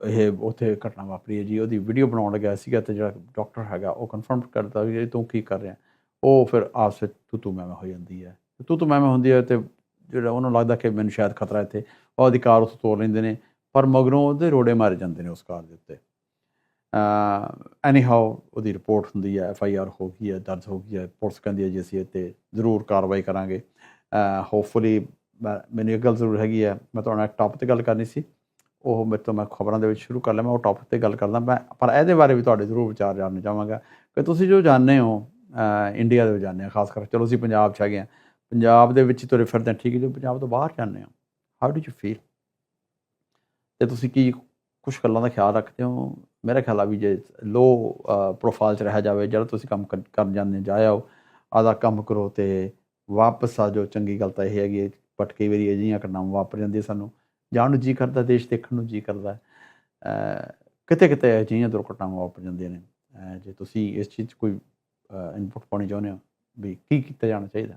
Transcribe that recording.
ਇਹ ਉੱਥੇ ਘਟਨਾ ਵਾਪਰੀ ਹੈ ਜੀ, ਉਹਦੀ ਵੀਡੀਓ ਬਣਾਉਣ ਲੱਗਿਆ ਸੀਗਾ ਤੇ ਜਿਹੜਾ ਡਾਕਟਰ ਹੈਗਾ, ਉਹ ਕਨਫਰਮ ਕਰਦਾ ਵੀ ਤੂੰ ਕੀ ਕਰ ਰਿਹਾ। ਉਹ ਫਿਰ ਆਪਸ ਵਿੱਚ ਤੂੰ ਤੂੰ ਮੈਂ ਹੋ ਜਾਂਦੀ ਹੈ। ਤੂੰ ਤੂੰ ਮੈਂ ਹੁੰਦੀ ਹੈ ਤੇ ਜਿਹੜਾ ਉਹਨੂੰ ਲੱਗਦਾ ਕਿ ਮੈਨੂੰ ਸ਼ਾਇਦ ਖਤਰਾ ਇੱਥੇ, ਉਹ ਅਧਿਕਾਰ ਉੱਥੇ ਤੋੜ ਲੈਂਦੇ ਨੇ, ਪਰ ਮਗਰੋਂ ਉਹਦੇ ਰੋੜੇ ਮਾਰੇ ਜਾਂਦੇ ਨੇ ਉਸ ਕਾਰ ਦੇ ਉੱਤੇ। ਐਨੀ ਹਾਊ ਉਹਦੀ ਰਿਪੋਰਟ ਹੁੰਦੀ ਹੈ ਐਫ ਆਈ ਆਰ ਹੋ ਗਈ ਹੈ, ਦਰਜ ਹੋ ਗਈ ਹੈ, ਪੁਲਿਸ ਕਹਿੰਦੀ ਹੈ ਜੀ ਅਸੀਂ ਇੱਥੇ ਜ਼ਰੂਰ ਕਾਰਵਾਈ ਕਰਾਂਗੇ। ਹੋਪਫੁਲੀ ਮੈਨੂੰ ਇੱਕ ਗੱਲ ਜ਼ਰੂਰ ਹੈਗੀ ਹੈ, ਮੈਂ ਤੁਹਾਨੂੰ ਇੱਕ ਟੌਪਿਕ ਤੇ ਗੱਲ ਕਰਨੀ ਸੀ। ਉਹ ਮੇਰੇ ਤੋਂ ਮੈਂ ਖਬਰਾਂ ਦੇ ਵਿੱਚ ਸ਼ੁਰੂ ਕਰ ਲਿਆ, ਮੈਂ ਉਹ ਟੌਪਿਕ ਤੇ ਗੱਲ ਕਰਦਾ ਮੈਂ, ਪਰ ਇਹਦੇ ਬਾਰੇ ਵੀ ਤੁਹਾਡੇ ਜ਼ਰੂਰ ਵਿਚਾਰ ਜਾਣਨਾ ਚਾਹਾਂਗਾ ਕਿ ਤੁਸੀਂ ਜੋ ਜਾਣਦੇ ਹੋ ਇੰਡੀਆ ਦੇ ਵਿੱਚ ਜਾਣਦੇ ਹੋ, ਖਾਸ ਕਰਕੇ ਚਲੋ ਅਸੀਂ ਪੰਜਾਬ 'ਚ ਹੈਗੇ ਹਾਂ। ਪੰਜਾਬ ਦੇ ਵਿੱਚ ਤੁਰੇ ਫਿਰਦੇ ਹਾਂ, ਠੀਕ ਹੈ ਜੋ ਪੰਜਾਬ ਤੋਂ ਬਾਹਰ ਜਾਂਦੇ ਹੋ ਹਾਊ ਡੂ ਯੂ ਫੀਲ ਤੇ ਤੁਸੀਂ ਕੀ ਕੁਝ ਗੱਲਾਂ ਦਾ ਖਿਆਲ ਰੱਖਦੇ ਹੋ? ਮੇਰਾ ਖਿਆਲ ਆ ਵੀ ਜੇ ਲੋ ਪ੍ਰੋਫਾਈਲ 'ਚ ਰਹਿ ਜਾਵੇ, ਜਿਹੜਾ ਤੁਸੀਂ ਕੰਮ ਕਰਨ ਜਾਂਦੇ ਜਾ ਆਓ ਆਦਾ ਕੰਮ ਕਰੋ ਤੇ ਵਾਪਸ ਆ ਜਾਓ, ਚੰਗੀ ਗੱਲ ਤਾਂ ਇਹ ਹੈਗੀ ਹੈ ਬਟ ਕਈ ਵਾਰੀ ਅਜਿਹੀਆਂ ਘਟਨਾਵਾਂ ਵਾਪਰ ਜਾਂਦੀਆਂ ਸਾਨੂੰ। ਜਾਣ ਨੂੰ ਜੀ ਕਰਦਾ, ਦੇਸ਼ ਦੇਖਣ ਨੂੰ ਜੀ ਕਰਦਾ। ਕਿਤੇ ਕਿਤੇ ਅਜਿਹੀਆਂ ਦੁਰਘਟਨਾਵਾਂ ਵਾਪਰ ਜਾਂਦੀਆਂ ਨੇ। ਜੇ ਤੁਸੀਂ ਇਸ ਚੀਜ਼ 'ਚ ਕੋਈ ਇਨਪੁਟ ਪਾਉਣੀ ਚਾਹੁੰਦੇ ਹੋ ਵੀ ਕੀ ਕੀਤਾ ਜਾਣਾ ਚਾਹੀਦਾ?